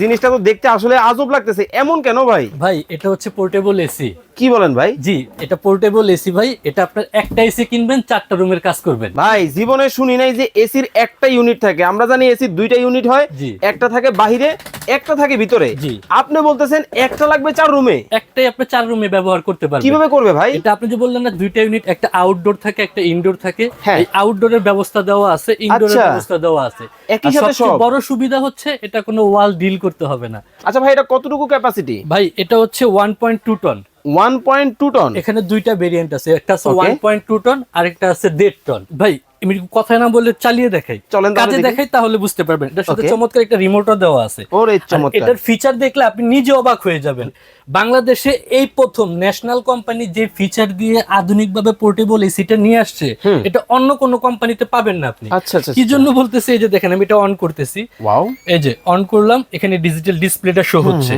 জিনিসটা তো দেখতে আসলে আজব লাগতেছে। এমন কেন ভাই? ভাই এটা হচ্ছে পোর্টেবল এসি কি বলেন ভাই? জি এটা পোর্টেবল এসি ভাই এটা আপনার একটা এসি কিনবেন চারটা রুমের কাজ করবেন। ভাই জীবনে শুনি নাই যে এসির একটা ইউনিট থাকে। আমরা জানি এসির দুইটা ইউনিট হয় একটা থাকে বাহিরে একটা থাকে ভিতরে। আপনি বলতেছেন একটা লাগবে চার রুমে একটাই আপনি চার রুমে ব্যবহার করতে পারবেন। কীভাবে করবে ভাই? এটা আপনি যে বললেন না দুইটা ইউনিট একটা আউটডোর থাকে একটা ইনডোর থাকে হ্যাঁ। এই আউটডোরের ব্যবস্থা দেওয়া আছে ইনডোরের আচ্ছা। ব্যবস্থা দেওয়া আছে। একই সাথে সব? বড় সুবিধা হচ্ছে এটা কোনো ওয়াল ডিল করতে হবে না। আচ্ছা ভাই এটা কতটুকু ক্যাপাসিটি ভাই এটা হচ্ছে one point two ton one point two ton এখানে দুইটা ভেরিয়েন্ট আছে একটা আছে Okay. One point two ton আর একটা আছে 1.5 টন ভাই আমি কথা না বলে চালিয়ে দেখাই। চলেন কাজে দেখাই তাহলে বুঝতে পারবেন। এটার সাথে চমৎকার একটা রিমোটও দেওয়া আছে। ওরে আর চমৎকার। এটার ফিচার দেখলে আপনি নিজে অবাক হয়ে যাবেন। বাংলাদেশে এই প্রথম ন্যাশনাল কোম্পানি যে ফিচার দিয়ে আধুনিকভাবে পোর্টেবল এসিটা নিয়ে আসছে এটা অন্য কোনো কোম্পানিতে পাবেন না আপনি। আচ্ছা আচ্ছা কি জন্য বলতেছি এই যে দেখেন আমি এটা অন করতেছি। এই যে অন করলাম এখানে ডিজিটাল ডিসপ্লেটা শো হচ্ছে।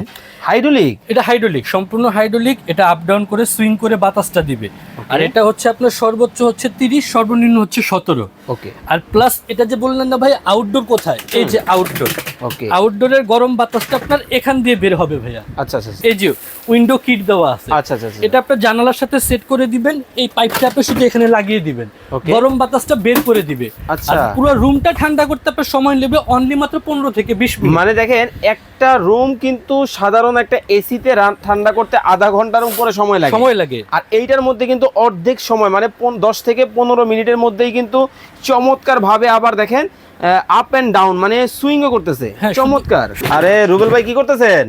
হাইড্রোলিক এটা হাইড্রোলিক সম্পূর্ণ হাইড্রোলিক এটা আপ ডাউন করে সুইং করে বাতাসটা দিবে। আর এটা হচ্ছে আপনার সর্বোচ্চ হচ্ছে তিরিশ সর্বনিম্ন হচ্ছে সতেরো। ওকে আর প্লাস এটা যে বললেন না ভাই আউটডোর কোথায়? এই যে আউটডোর ওকে আউটডোরের গরম বাতাসটা আপনার এখান দিয়ে বের হবে ভাইয়া। আচ্ছা আচ্ছা আচ্ছা। এই যে উইন্ডো কিট দেওয়া আছে। আচ্ছা আচ্ছা আচ্ছা। এটা আপনার জানালার সাথে সেট করে দিবেন এই পাইপটা আপনি শুধু এখানে লাগিয়ে দিবেন। গরম বাতাসটা বের করে দিবে। আচ্ছা। পুরো রুমটা ঠান্ডা করতে আপনার সময় নেবে অনলি মাত্র পনেরো থেকে বিশ মিনিট। মানে দেখেন একটা রুম কিন্তু সাধারণ একটা এসিতে ঠান্ডা করতে আধা ঘণ্টার উপরে সময় লাগে। সময় লাগে। আর এইটার মধ্যে কিন্তু অর্ধেক সময় মানে দশ থেকে পনেরো মিনিটের মধ্যেই কিন্তু চমৎকার ভাবে আবার দেখেন আপ এন্ড ডাউন মানে সুইং ও করতেছে। হ্যাঁ, চমৎকার। আরে রুবেল ভাই কি করতেছেন?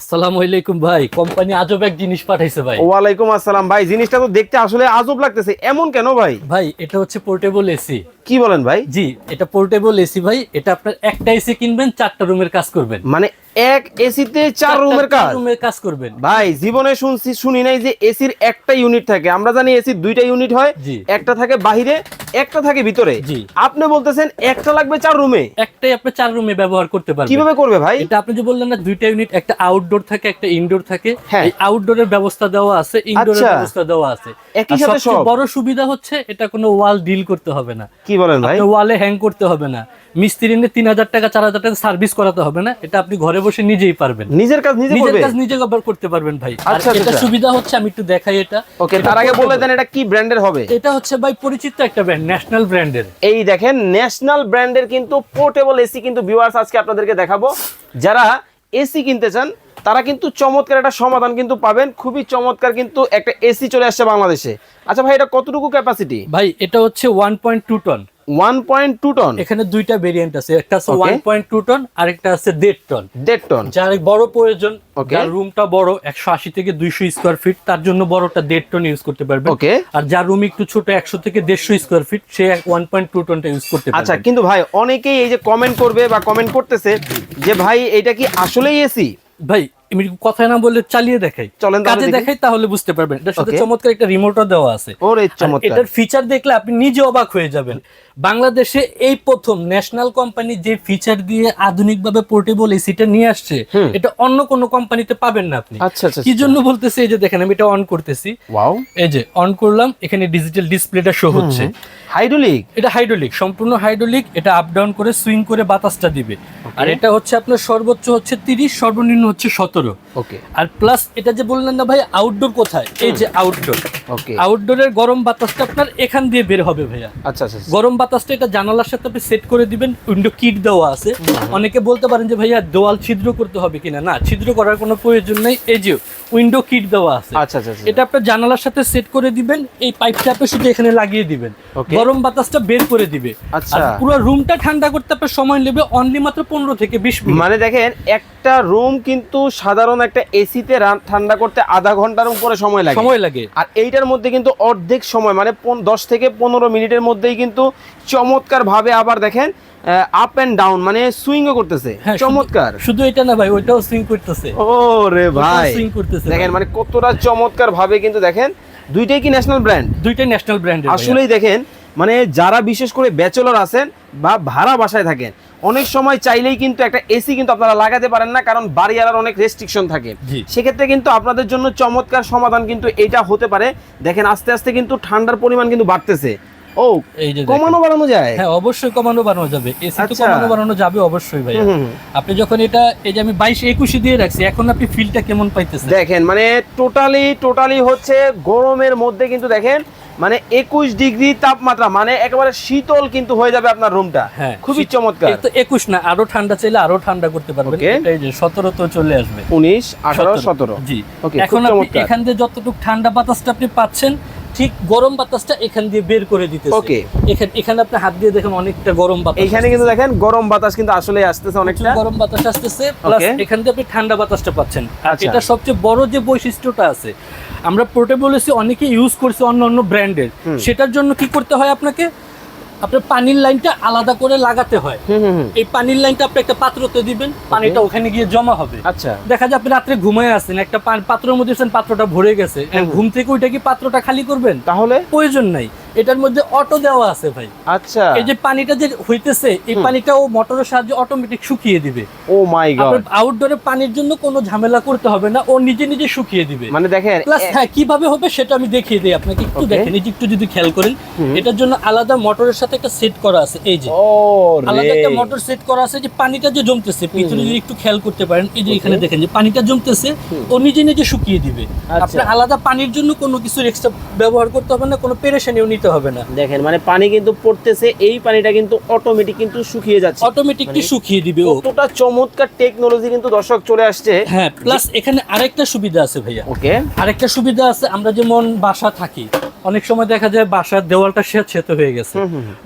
আসসালামু আলাইকুম ভাই কোম্পানি আজব এক জিনিস পাঠাইছে ভাই। ওয়ালাইকুম আসসালাম। ভাই জিনিসটা তো দেখতে আসলে আজব লাগতেছে। এমন কেন ভাই? ভাই এটা হচ্ছে পোর্টেবল এসি কি বলেন ভাই? জি এটা পোর্টেবল এসি ভাই এটা আপনার একটা এসি কিনবেন চারটা রুমের কাজ করবেন। মানে এক এসিতে চার রুমের কাজ? রুমের কাজ করবেন। ভাই জীবনে শুনছি শুনি নাই যে এসির একটা ইউনিট থাকে। আমরা জানি এসির দুইটা ইউনিট হয় একটা থাকে বাহিরে একটা থাকে ভিতরে। আপনি বলতেছেন একটা লাগবে চার রুমে একটাই আপনি চার রুমে ব্যবহার করতে পারবেন। কীভাবে করবে ভাই? এটা আপনি যে বললেন না দুইটা ইউনিট একটা আউটডোর থাকে একটা ইনডোর থাকে হ্যাঁ। এই আউটডোরের ব্যবস্থা দেওয়া আছে ইনডোরের আচ্ছা। ব্যবস্থা দেওয়া আছে। একই সাথে সব? বড় সুবিধা হচ্ছে এটা কোনো ওয়াল ডিল করতে হবে না। কি বলেন ভাই? ওয়ালে হ্যাং করতে হবে না। মিস্ত্রি নিয়ে তিন হাজার টাকা চার হাজার টাকা সার্ভিস করাতে হবে না। এটা আপনি ঘরে বসে নিজেই পারবেন। নিজের কাজ নিজে নিজের কাজ নিজে করতে পারবেন ভাই। আচ্ছা, এটা আচ্ছা। সুবিধা হচ্ছে আমি একটু দেখাই এটা। ওকে তার আগে বলে দেন এটা কি ব্র্যান্ডের হবে? এটা হচ্ছে ভাই পরিচিত একটা ব্র্যান্ড ন্যাশনাল ব্র্যান্ডের এই দেখেন ন্যাশনাল ব্র্যান্ডের কিন্তু পোর্টেবল এসি কিন্তু ভিউয়ার্স আজকে আপনাদেরকে দেখাবো। যারা এসি কিনতে চান তারা কিন্তু চমৎকার একটা সমাধান কিন্তু পাবেন। খুবই চমৎকার কিন্তু একটা এসি চলে আসছে বাংলাদেশে। আচ্ছা ভাই এটা কতটুকু ক্যাপাসিটি ভাই এটা হচ্ছে one point two ton one point two ton এখানে দুইটা ভেরিয়েন্ট আছে একটা আছে Okay. One point two ton আর একটা আছে দেড় টন দেড় টন যার বড় প্রয়োজন. যার রুমটা বড় একশো আশি থেকে দুইশো স্কোয়ার ফিট তার জন্য বড়টা দেড় টন ইউজ করতে পারবে। Okay. আর যার রুম একটু ছোট একশো থেকে দেড়শো স্কোয়ার ফিট সে ওয়ান পয়েন্ট টু টনটা ইউজ করতে পারবে। আচ্ছা কিন্তু ভাই অনেকেই এই যে কমেন্ট করবে বা কমেন্ট করতেছে যে ভাই এটা কি আসলেই এসি ভাই আমি কথা না বলে চালিয়ে দেখাই। চলেন কাজে দেখাই তাহলে বুঝতে পারবেন। এটার সাথে চমৎকার একটা রিমোটও দেওয়া আছে। এটার ফিচার দেখলে আপনি নিজে অবাক হয়ে যাবেন। বাংলাদেশে এই প্রথম ন্যাশনাল কোম্পানি যে ফিচার দিয়ে আধুনিকভাবে পোর্টেবল এসিটা নিয়ে আসছে এটা অন্য কোনো কোম্পানিতে পাবেন না আপনি। আচ্ছা আচ্ছা কি জন্য বলতেছি এই যে দেখেন আমি এটা অন করতেছি। এই যে অন করলাম এখানে ডিজিটাল ডিসপ্লেটা শো হচ্ছে। হাইড্রোলিক এটা হাইড্রোলিক সম্পূর্ণ হাইড্রোলিক এটা আপ ডাউন করে সুইং করে বাতাসটা দিবে। আর এটা হচ্ছে আপনার সর্বোচ্চ হচ্ছে তিরিশ সর্বনিম্ন হচ্ছে সতেরো। ওকে আর প্লাস এটা যে বললেন না ভাই আউটডোর কোথায়? এই যে আউটডোর ওকে আউটডোরের গরম বাতাসটা আপনার এখান দিয়ে বের হবে ভাইয়া। আচ্ছা আচ্ছা আচ্ছা। গরম বাতাসটা এটা জানালার সাথে আপনি সেট করে দিবেন উইন্ডো কিট দেওয়া আছে। অনেকে বলতে পারেন যে ভাইয়া দেওয়াল ছিদ্র করতে হবে কিনা? না ছিদ্র করার কোনো প্রয়োজন নেই। এই যে উইন্ডো কিট দেওয়া আছে। আচ্ছা আচ্ছা আচ্ছা। এটা আপনার জানালার সাথে সেট করে দিবেন এই পাইপটা আপনি শুধু এখানে লাগিয়ে দিবেন। গরম বাতাসটা বের করে দিবে। আচ্ছা। পুরো রুমটা ঠান্ডা করতে আপনার সময় নেবে অনলি মাত্র পনেরো থেকে বিশ মিনিট। মানে দেখেন একটা রুম কিন্তু সাধারণ একটা এসিতে ঠান্ডা করতে আধা ঘণ্টার উপরে সময় লাগে। সময় লাগে। আর এইটার মধ্যে কিন্তু অর্ধেক সময় মানে দশ থেকে পনেরো মিনিটের মধ্যেই কিন্তু চমৎকার ভাবে আবার দেখেন আপ এন্ড ডাউন মানে সুইংও করতেছে। হ্যাঁ, চমৎকার। শুধু এটা না ভাই ওইটাও সুইং করতেছে। ও রে ভাই। সুইং করতেছে দেখেন মানে কতটা চমৎকার ভাবে কিন্তু দেখেন দুইটাই কি ন্যাশনাল ব্র্যান্ড দুইটাই ন্যাশনাল ব্র্যান্ডের আসলেই দেখেন মানে যারা বিশেষ করে ব্যাচেলর আছেন বা ভাড়া বাসায় থাকেন অনেক সময় চাইলেই কিন্তু একটা এসি কিন্তু আপনারা লাগাতে পারেন না কারণ বাড়িওয়ালার অনেক রেস্ট্রিকশন থাকে। সেক্ষেত্রে কিন্তু আপনাদের জন্য চমৎকার সমাধান কিন্তু এইটা হতে পারে। দেখেন আস্তে আস্তে কিন্তু ঠান্ডার পরিমাণ কিন্তু বাড়তেছে। ও এই যে কমানো বাড়ানো যায়? হ্যাঁ অবশ্যই কমানো বাড়ানো যাবে। এসি তো আচ্ছা। কমানো বাড়ানো যাবে অবশ্যই ভাই। আপনি যখন এটা এই যে আমি বাইশ একুশে দিয়ে রাখছি এখন আপনি ফিলটা কেমন পাইতেছেন? দেখেন মানে টোটালি টোটালি হচ্ছে গরমের মধ্যে কিন্তু দেখেন মানে একুশ ডিগ্রি তাপমাত্রা মানে একেবারে শীতল কিন্তু হয়ে যাবে আপনার রুমটা। হ্যাঁ খুবই চমৎকার। তো একুশ না আরও ঠান্ডা চাইলে আরও ঠান্ডা করতে পারবেন। সতেরো তো চলে আসবে। উনিশ আঠারো সতেরো। জি। এখন। এখান থেকে যতটুকু ঠান্ডা বাতাসটা আপনি পাচ্ছেন ঠিক গরম বাতাসটা এখান দিয়ে বের করে দিতে ওকে এখানে এখানে আপনি হাত দিয়ে দেখেন অনেকটা গরম বাতাস এখানে কিন্তু দেখেন গরম বাতাস কিন্তু আসলে আসতেছে অনেকটা। গরম বাতাস আসতেছে প্লাস এখান দিয়ে আপনি ঠান্ডা বাতাসটা পাচ্ছেন। আচ্ছা। এটা সবচেয়ে বড় যে বৈশিষ্ট্যটা আছে আমরা পোর্টেবল এসি অনেকে ইউজ করছে অন্য অন্য ব্র্যান্ডের সেটার জন্য কি করতে হয় আপনাকে? আপনার পানির লাইনটা আলাদা করে লাগাতে হয়। এই পানির লাইনটা আপনি একটা পাত্রতে দিবেন পানিটা ওখানে গিয়ে জমা হবে। আচ্ছা। দেখা যায় আপনি রাত্রে ঘুমায় আছেন একটা পাত্রের মধ্যে পাত্রটা ভরে গেছে। ঘুম থেকে ওইটা কি পাত্রটা খালি করবেন? তাহলে? প্রয়োজন নাই। এটার মধ্যে অটো দেওয়া আছে ভাই। আচ্ছা। এই যে পানিটা যে হইতেছে এই পানিটাও মোটরের সাহায্যে অটোমেটিক শুকিয়ে দিবে। ও মাই গড আউটডোরে পানির জন্য কোনো ঝামেলা করতে হবে না ও নিজে নিজে শুকিয়ে দিবে। মানে দেখেন প্লাস হ্যাঁ কীভাবে হবে সেটা আমি দেখিয়ে দিই আপনাকে একটু দেখেন এই একটু যদি খেয়াল করেন এটার জন্য আলাদা মোটরের সাথে একটা সেট করা আছে এই যে। ও আলাদা একটা মোটর সেট করা আছে যে পানিটা যে জমতেছে পিছনে যদি একটু খেয়াল করতে পারেন এই যে এখানে দেখেন যে পানিটা জমতেছে ও নিজে নিজে শুকিয়ে দিবে। আচ্ছা। আপনার আলাদা পানির জন্য কোনো কিছু এক্সট্রা ব্যবহার করতে হবে না কোনো পেরেশানিও নিতে হবে না। দেখেন মানে পানি কিন্তু পড়তেছে এই পানিটা কিন্তু অটোমেটিক কিন্তু শুকিয়ে যাচ্ছে। অটোমেটিকলি শুকিয়ে দিবে ও? কতটা চমৎকার টেকনোলজি কিন্তু দর্শক চলে আসছে। হ্যাঁ প্লাস এখানে আরেকটা সুবিধা আছে ভাইয়া। ওকে আরেকটা সুবিধা আছে আমরা যেমন বাসা থাকি অনেক সময় দেখা যায় বাসার দেওয়ালটা সেত হয়ে গেছে।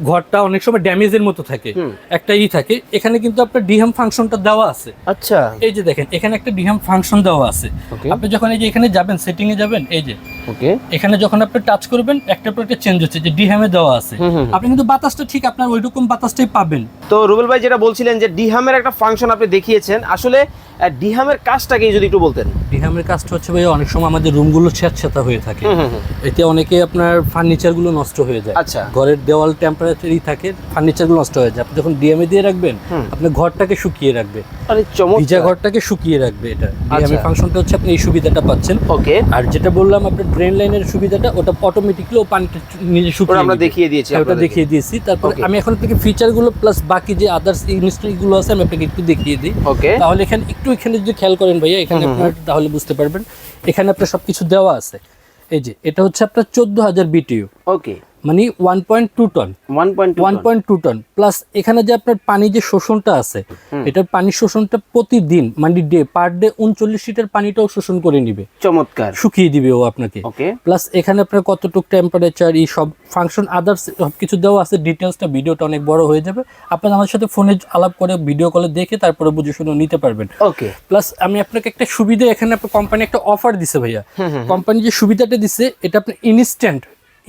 ঘরটা অনেক সময় ড্যামেজের মতো থাকে। একটা ই থাকে এখানে কিন্তু আপনার ডিহাম ফাংশনটা দেওয়া আছে। আচ্ছা। এই যে দেখেন এখানে একটা ডিহাম ফাংশন দেওয়া আছে। আপনি যখন এই যে এখানে যাবেন সেটিং এ যাবেন এই যে ওকে এখানে যখন আপনি টাচ করবেন একটা পর একটা চেঞ্জ হচ্ছে যে ডিহামে দেওয়া আছে। আপনি কিন্তু বাতাসটা ঠিক আপনার ওই রকম বাতাসটাই পাবেন। তো রুবেল ভাই যেটা বলছিলেন যে ডিহামের একটা ফাংশন আপনি দেখিয়েছেন আসলে ডিহামের কাজটাকে যদি একটু বলতেন। ডিহামের কাজটা হচ্ছে ভাই অনেক সময় আমাদের রুমগুলো স্যাঁতস্যাঁতা হয়ে থাকে। এতে অনেকে আপনার ফার্নিচারগুলো নষ্ট হয়ে যায়। আচ্ছা। ঘরের দেওয়াল টেম্পারেচারই থাকে ফার্নিচারগুলো নষ্ট হয়ে যায়। আপনি যখন ডিএমএ দিয়ে রাখবেন। আপনি ঘরটাকে শুকিয়ে রাখবে। আরে ভিজা ঘরটাকে শুকিয়ে রাখবে এটা। ডিএমএ আচ্ছা। ফাংশনটা হচ্ছে আপনি এই সুবিধাটা পাচ্ছেন। ওকে। আর যেটা বললাম আপনার ড্রেন লাইনের সুবিধাটা ওটা অটোমেটিকলি ও পানিটা নিজে শুকিয়ে আমরা দেখিয়ে দিয়েছি হ্যাঁ, ওটা দেখিয়ে দিয়েছি। তারপর আমি এখন থেকে ফিচারগুলো প্লাস বাকি যে আদার্সগুলো আছে আমি আপনাকে একটু দেখিয়ে দিই। ওকে। তাহলে এখানে একটু এখানে যদি খেয়াল করেন ভাইয়া এখানে আপনার তাহলে বুঝতে পারবেন। এখানে আপনার সবকিছু দেওয়া আছে। এই যে এটা হচ্ছে আপনার চোদ্দ হাজার বিটিউ ওকে মানে one point two ton one point two ton plus এখানে যে আপনার পানি যে শোষণটা আছে এটার পানি শোষণটা প্রতিদিন মানে ডে পার ডে উনচল্লিশ লিটার পানিটাও শোষণ করে নিবে। চমৎকার। শুকিয়ে দিবে ও আপনাকে। প্লাস এখানে আপনার কতটুকু টেম্পারেচার এই সব ফাংশন আদার্স সব কিছু দেওয়া আছে ডিটেলসটা ভিডিওটা অনেক বড় হয়ে যাবে। আপনার আমার সাথে ফোনে আলাপ করে ভিডিও কলে দেখে তারপরে বুঝে শুনে নিতে পারবেন। ওকে। প্লাস আমি আপনাকে একটা সুবিধা এখানে আপনার কোম্পানি একটা অফার দিছে ভাইয়া। কোম্পানি যে সুবিধাটা দিছে এটা আপনি ইনস্ট্যান্ট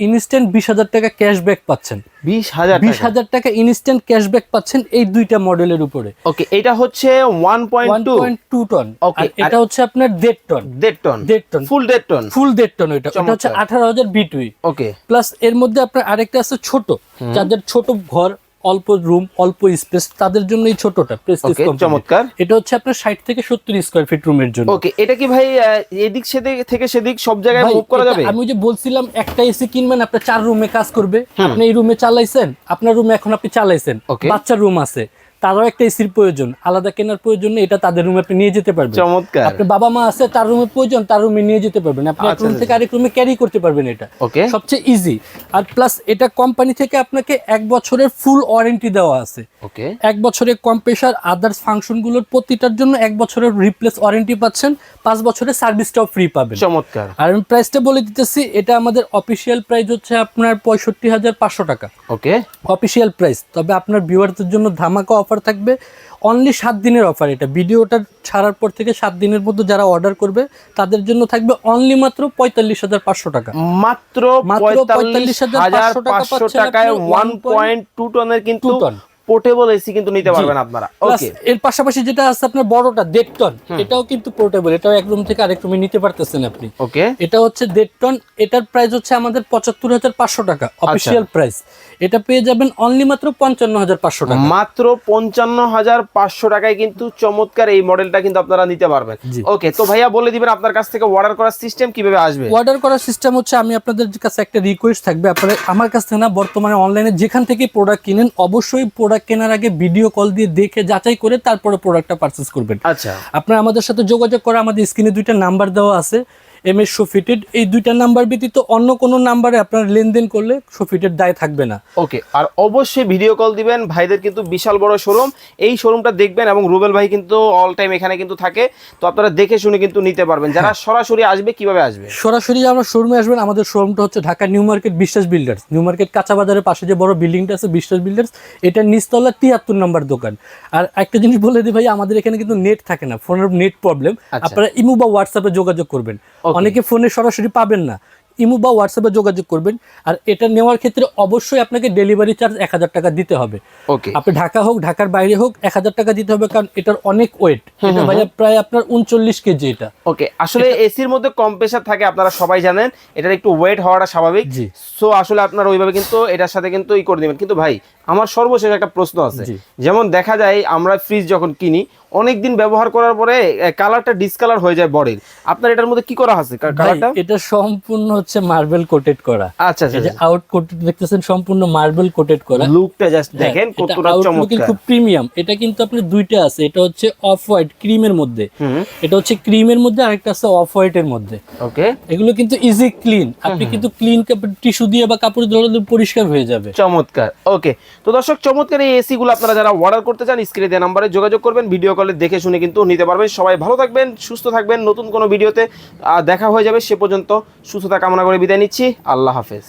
ইনস্ট্যান্ট বিশ হাজার টাকা ক্যাশব্যাক পাচ্ছেন। বিশ হাজার বিশ হাজার টাকা ইনস্ট্যান্ট ক্যাশব্যাক পাচ্ছেন এই দুইটা মডেলের উপরে। ওকে এটা হচ্ছে one point two ton okay এটা হচ্ছে আপনার দেড় টন দেড় টন দেড় টন ফুল দেড় টন ফুল দেড় টন ওইটা ওটা হচ্ছে আঠারো হাজার বিটুই ওকে প্লাস এর মধ্যে আপনার আরেকটা আছে ছোট। যাদের ছোট ঘর অল্প রুম অল্প স্পেস তাদের জন্য এই ছোটটা প্রেস্টিজ চমৎকার। এটা হচ্ছে আপনার ষাট থেকে 70 স্কয়ার ফিট রুমের জন্য। ওকে এটা কি ভাই এদিক সেদিক থেকে সেদিক সব জায়গায় মুভ করা যাবে? আমি যে বলছিলাম একটা এসি কিনবেন আপনার চার রুমে কাজ করবে। আপনি এই রুমে চালাইছেন আপনার রুমে এখন আপনি চালাইছেন। বাচ্চা বাচ্চার রুম আছে। তারও একটা এসির প্রয়োজন আলাদা কেনার প্রয়োজন নেই, এটা তাদের রুমে আপনি নিয়ে যেতে পারবেন। চমৎকার। আপনার বাবা মা আছে তার রুমে প্রয়োজন তার রুমে নিয়ে যেতে পারবেন। আপনি এক আচ্ছা, রুম থেকে আরেক রুমে ক্যারি করতে পারবেন এটা। ওকে সবচেয়ে ইজি আর প্লাস এটা কোম্পানি থেকে আপনাকে এক বছরের ফুল ওয়ারেন্টি দেওয়া আছে। ওকে এক বছরের কম্প্রেসার আদার্স ফাংশনগুলোর প্রতিটার জন্য এক বছরের রিপ্লেস ওয়ারেন্টি পাচ্ছেন পাঁচ বছরের সার্ভিসটাও ফ্রি পাবেন। চমৎকার। আর আমি প্রাইসটা বলে দিতেছি এটা আমাদের অফিসিয়াল প্রাইস হচ্ছে আপনার পঁয়ষট্টি হাজার পাঁচশো টাকা। ওকে অফিসিয়াল প্রাইস তবে আপনার ভিউয়ারদের জন্য ধামাকা অফার থাকবে। অনলি সাত দিনের অফার এটা। ভিডিওটা ছাড়ার পর থেকে সাত দিনের মধ্যে যারা অর্ডার করবে তাদের জন্য থাকবে অনলি মাত্র পঁয়তাল্লিশ হাজার পাঁচশো টাকা। মাত্র মাত্র পঁয়তাল্লিশ হাজার পাঁচশো টাকায় ওয়ান পয়েন্ট টু টনের কিন্তু পোর্টেবল এসি কিন্তু নিতে পারবেন আপনারা। ওকে এর পাশাপাশি যেটা আছে আপনার বড়টা দেড় টন এটাও কিন্তু পোর্টেবল এটাও এক রুম থেকে আরেক রুমে নিতে পারতেছেন আপনি। ওকে এটা হচ্ছে দেড় টন এটার প্রাইস হচ্ছে আমাদের পঁচাত্তর হাজার পাঁচশো টাকা আচ্ছা। অফিসিয়াল প্রাইস এটা পেয়ে যাবেন অনলি মাত্র পঞ্চান্ন হাজার পাঁচশো টাকা। মাত্র পঞ্চান্ন হাজার পাঁচশো টাকায় কিন্তু চমৎকার এই মডেলটা কিন্তু আপনারা নিতে পারবেন। ওকে তো ভাইয়া বলে দিবেন আপনার কাছ থেকে অর্ডার করার সিস্টেম কীভাবে আসবে? অর্ডার করার সিস্টেম হচ্ছে আমি আপনাদের কাছে একটা রিকোয়েস্ট থাকবে। আপনারা আমার কাছ থেকে না বর্তমানে অনলাইনে যেখান থেকে প্রোডাক্ট কিনেন অবশ্যই প্রোডাক্ট কেনার আগে ভিডিও কল দিয়ে দেখে যাচাই করে তারপরে প্রোডাক্টটা পারচেস করবেন। আচ্ছা। আপনারা আমাদের সাথে যোগাযোগ করে আমাদের স্ক্রিনে দুইটা নাম্বার দেওয়া আছে। এম এস শোফিটেড এই দুইটা নাম্বার ব্যতীত অন্য কোনো নাম্বারে আপনার লেনদেন করলে শোফিটের দায় থাকবে না। ওকে আর অবশ্যই ভিডিও কল দিবেন ভাইদের কিন্তু বিশাল বড় শোরুম এই শোরুমটা দেখবেন এবং রুবেল ভাই কিন্তু অল টাইম এখানে কিন্তু থাকে। তো আপনারা দেখে শুনে কিন্তু নিতে পারবেন যারা হ্যাঁ। সরাসরি আসবে কীভাবে আসবে? সরাসরি আমরা শোরুমে আসবেন আমাদের শোরুমটা হচ্ছে Dhaka New Market Biswas Builders New Market কাঁচা বাজারের পাশে যে বড় বিল্ডিংটা আছে বিশ্বাস বিল্ডার্স এটা নিচতলা তিয়াত্তর নম্বর দোকান। আর একটা জিনিস বলে দিই ভাই আমাদের এখানে কিন্তু নেট থাকে না ফোনের নেট প্রবলেম। আপনারা ইমো বা হোয়াটসঅ্যাপে যোগাযোগ করবেন. অনেকে ফোনে সরাসরি পাবেন না। ইমো বা হোয়াটসঅ্যাপে যোগাযোগ করবেন। আর এটা নেওয়ার ক্ষেত্রে অবশ্যই আপনাকে ডেলিভারি চার্জ এক হাজার টাকা দিতে হবে। ওকে। আপনি ঢাকা হোক ঢাকার বাইরে হোক এক হাজার টাকা দিতে হবে কারণ এটার অনেক ওয়েট এটা ভাইয়া প্রায় আপনার উনচল্লিশ কেজি এটা। ওকে আসলে এসির মধ্যে কম্প্রেসার থাকে আপনারা সবাই জানেন। এটার একটু ওয়েট হওয়াটা স্বাভাবিক। সো আসলে আপনার ওইভাবে কিন্তু এটার সাথে কিন্তু ই করে দিবেন। কিন্তু ভাই আমার সর্বশেষ একটা প্রশ্ন আছে। যেমন দেখা যায় আমরা ফ্রিজ যখন কিনি অনেক দিন ব্যবহার করার পরে কালারটা ডিসকালার হয়ে যায় বডির। আপনার এটার মধ্যে কি করা আছে? কালারটা এটা সম্পূর্ণ হচ্ছে মার্বেল কোটেড করা। আচ্ছা আচ্ছা আউট কোটেড দেখতেছেন সম্পূর্ণ মার্বেল কোটেড করা। লুকটা জাস্ট দেখেন হ্যাঁ, কতটা outlook-এ চমৎকার। খুব প্রিমিয়াম এটা কিন্তু আপনার দুইটা আছে এটা হচ্ছে অফ হোয়াইট ক্রিমের মধ্যে। এটা হচ্ছে ক্রিমের মধ্যে আরেকটা আছে অফ হোয়াইটের মধ্যে। ওকে এগুলো কিন্তু ইজি ক্লিন আপনি কিন্তু ক্লিন টিস্যু দিয়ে বা কাপড় দিয়ে পরিষ্কার হয়ে যাবে। চমৎকার। ওকে তো দর্শক চমৎকার এই এসি গুলো আপনারা যারা অর্ডার করতে চান স্ক্রিনে দেওয়া নাম্বারে যোগাযোগ করবেন ভিডিও কলে দেখে শুনে কিন্তু নিতে পারবেন। সবাই ভালো থাকবেন, সুস্থ থাকবেন। নতুন কোনো ভিডিওতে দেখা হয়ে যাবে সে পর্যন্ত। সুস্থতা কামনা করে বিদায় নিচ্ছি। আল্লাহ হাফেজ।